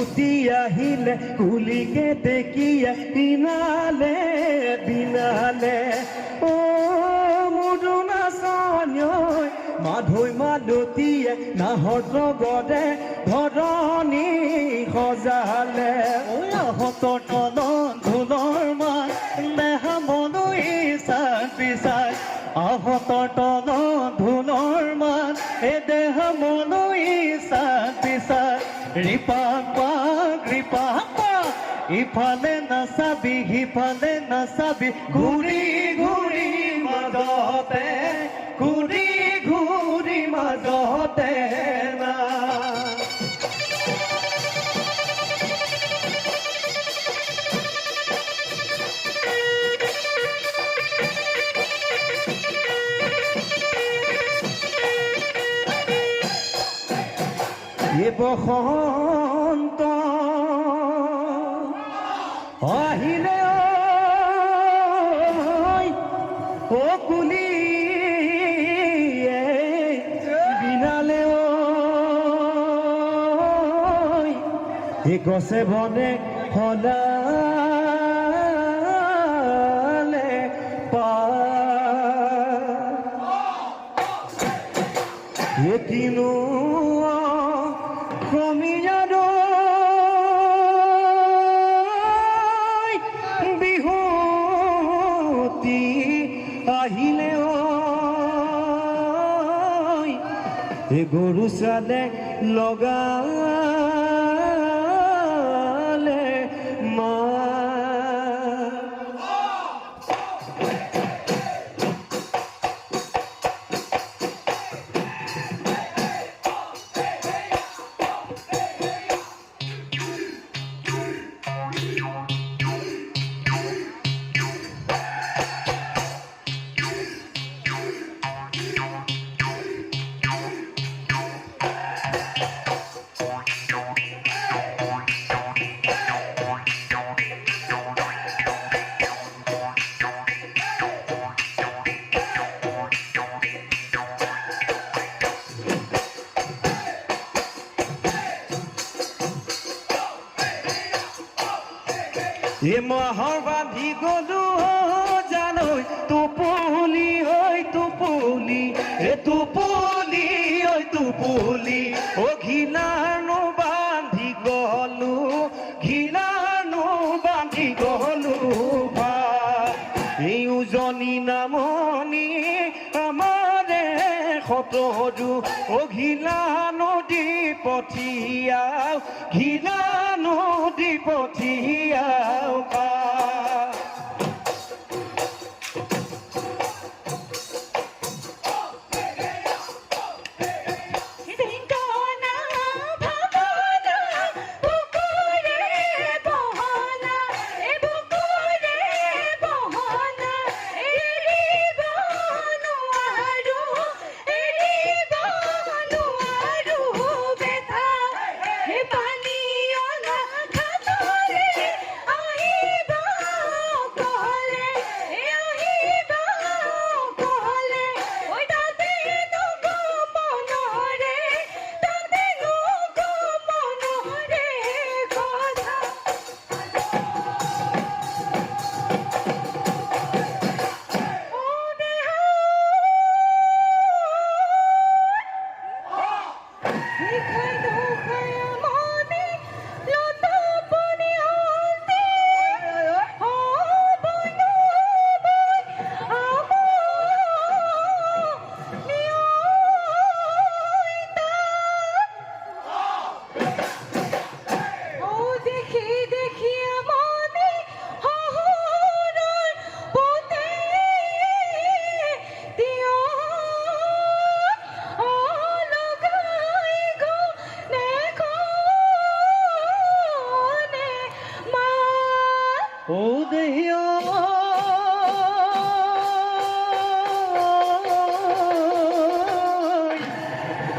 বিহুতি আহিলে কুলিকে দেখিয়া দিনালে দিনালে ও মুদুনা সঞ্জয় মাধৈ মালতীয়ে নাহৰ লগতে ধৰণী সজালে। হতৰ তলত ঢোলৰ মাত দেহা মনো ইচাৰ পিচাৰ আহতৰ তলত ঢোলৰ মাত এ দেহ মনো ৰিপাক পাক ৰিপাক পাক ইফালে নাচাবি সিফালে নাচাবি ঘূৰি ঘূৰি মাজতে ঘূৰি ঘূৰি মাজতে না। এ আহিলে ও কুলি বিনালে এ গছে বনে সলালে পা একিনো logar. এ মহৰ বান্ধি গলো জানৈ টোপলি ঐ টোপলি এ টোপলি ঐ টোপলি অ ঘিলানো বান্ধি গলো ঘিলানো বান্ধি গলো এই উজনি নামনি আমাৰে সতৰু অ ঘিলা নদী পঠিয়াও ঘিলা নদী পঠিয়াও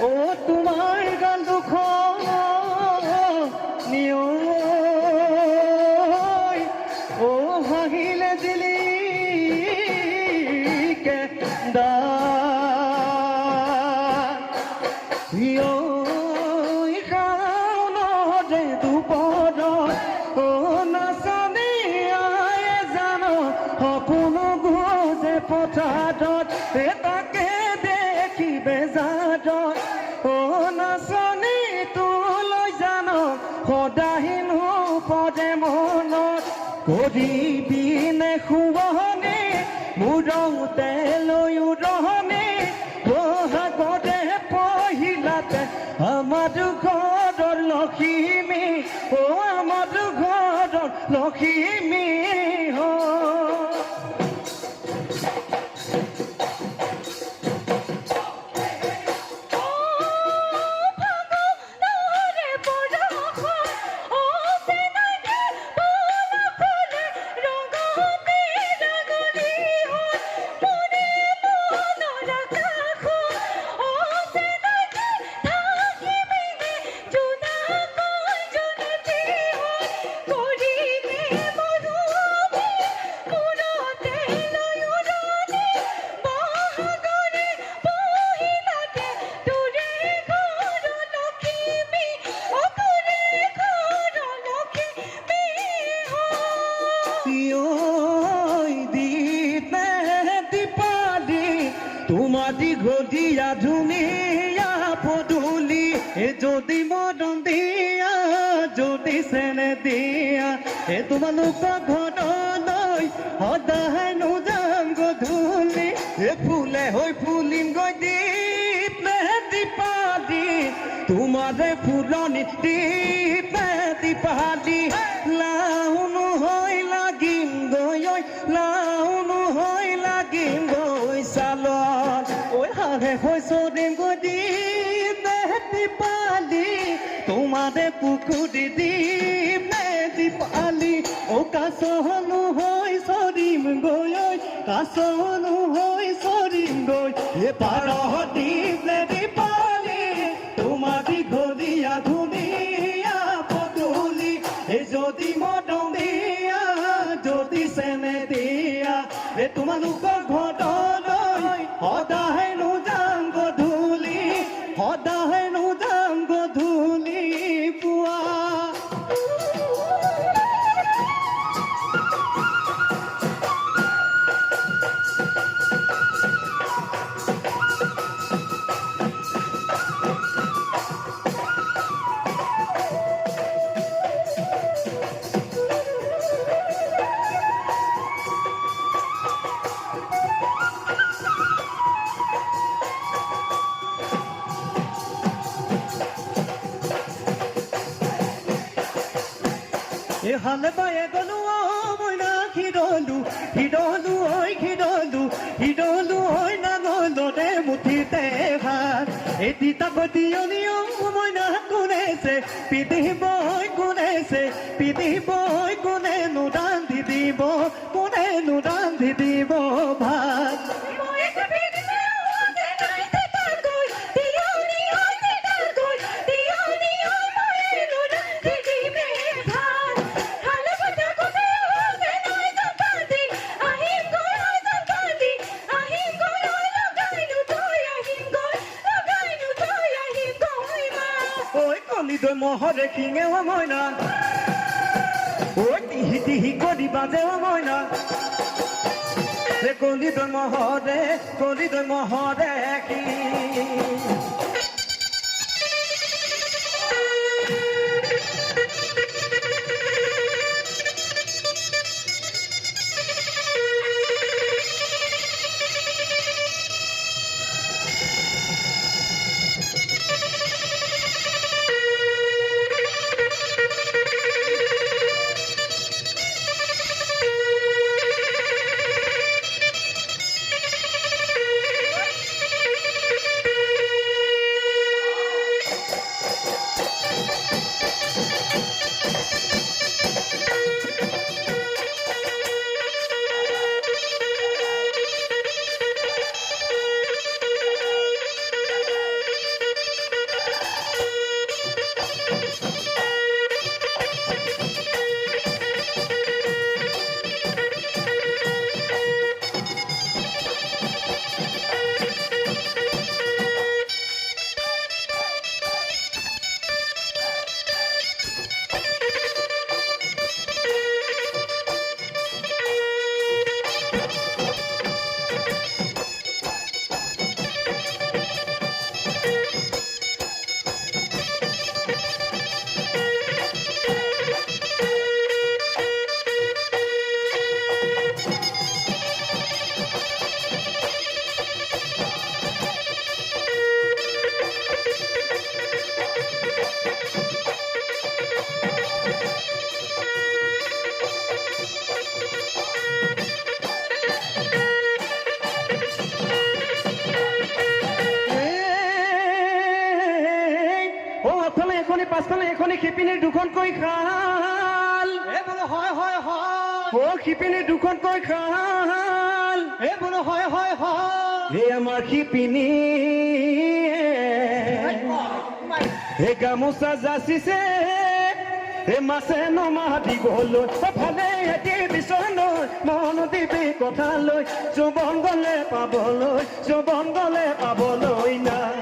ও তোমার গান দুখ নিয় ও হাহিলে দিলি দা। সপোনো গোজে পথাৰত এ মনত এ তোমালোকৰ ঘৰলৈ সদায় নোযাম গধূলি ফুলে হৈ ফুলিম গৈ দীপে দীপালি তোমাৰে ফুলনি দীপে দীপালি লাউনো হৈ লাগিম গৈ ঐ লাউনো হৈ লাগিম গৈ চালত ঐ হাৰে হৈছদিন গদি বেটি পালি। তোমাৰে পুখুৰী দি বেটি পালি। হৈ চৰিম গৈ ঐ কাছনো হৈ চৰিম গৈ এ পাৰহতি বেটি এহালে পায়ে গলো ও মইনা খিৰলো খিৰলো ঐ খিৰলো খিৰলো ঐ নাঙলো দে মুঠিতে ভাত এটি তাকতিয়নি ও মইনা কোনেছে পিটিব ঐ কোনেছে পিটিব ঐ কোনেনো ৰান্ধি দিব কোনেনো ৰান্ধি দিব ভাত কলি দৈ ও ময়না। ওই তিহি তিহি করি বাজে ও ময়না। কলি দৈ মহরে কলি দৈ মহরে শিঙ শিপিনীৰ দুখনকৈ খাল? এ বোলো হয় হয় হয়। অ শিপিনীৰ দুখনকৈ খাল? এ বোলো হয় হয় হয়। এই আমাৰ শিপিনী এই গামোচা যাচিছে এই মাছে নমা দিবলৈ ভালে এটি বিচৰলৈ মন দিবি কথালৈ যৌৱন গলে পাবলৈ যৌৱন গলে পাবলৈ নাই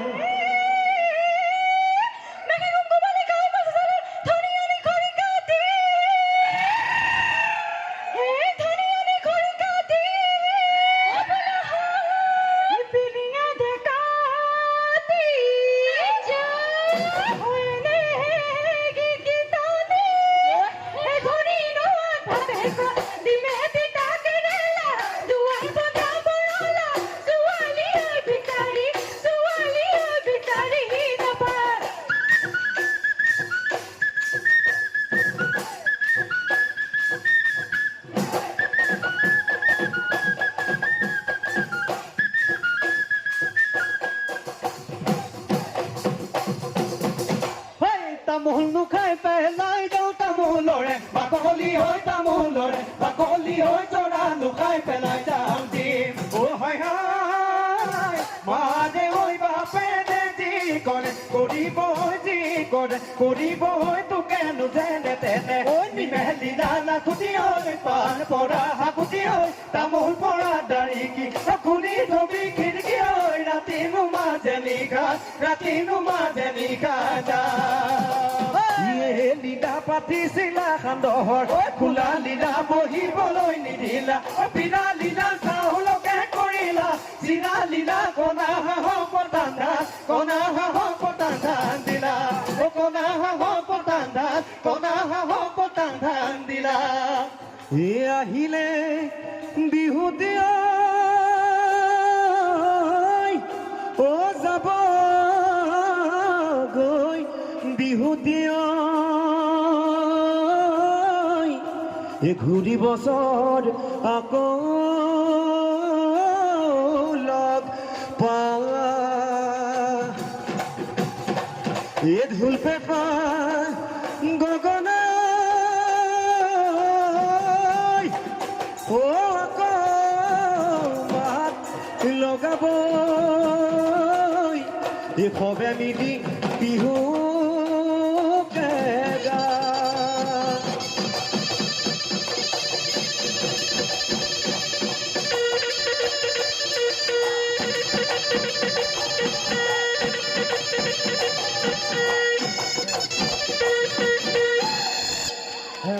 বাকলি হৈ তামোলৰে বাকলি হৈ জৰা নুখাই পেলাই যাম দিম। অ হয় হয় মাজে ঐ বাপে দে যি কৰে কৰিব যি কৰে কৰিব তোকেনো যেনে তেনে। ঐ নিমেলি নানা খুটি হৈ পান পৰা হাকুটি হৈ তামোল পৰা দাৰি কি খুলি থবি খিৰিকী ঐ ৰাতিনো মাজে নিশা ৰাতিনো মাজে নিশা যা পাতিছিলা সান্দহৰ খোলা লীলা বহিবলৈ নিদিলা। বিনা লীলা চাউলকে কৰিলা। চিৰা লীলা কণা হাঁহৰ পতান ধান কণা হাঁহৰ পতান ধান দিলা। অ কণা হাঁহৰ পতান ধান কণা হাঁহৰ পতান ধান দিলা। আহিলে বিহুতে অ এ ঘূৰি বছৰ আকৌ লগ পা এ ঢোল পেপা গগনাই ও লগাব এ সবে মিলি বিহু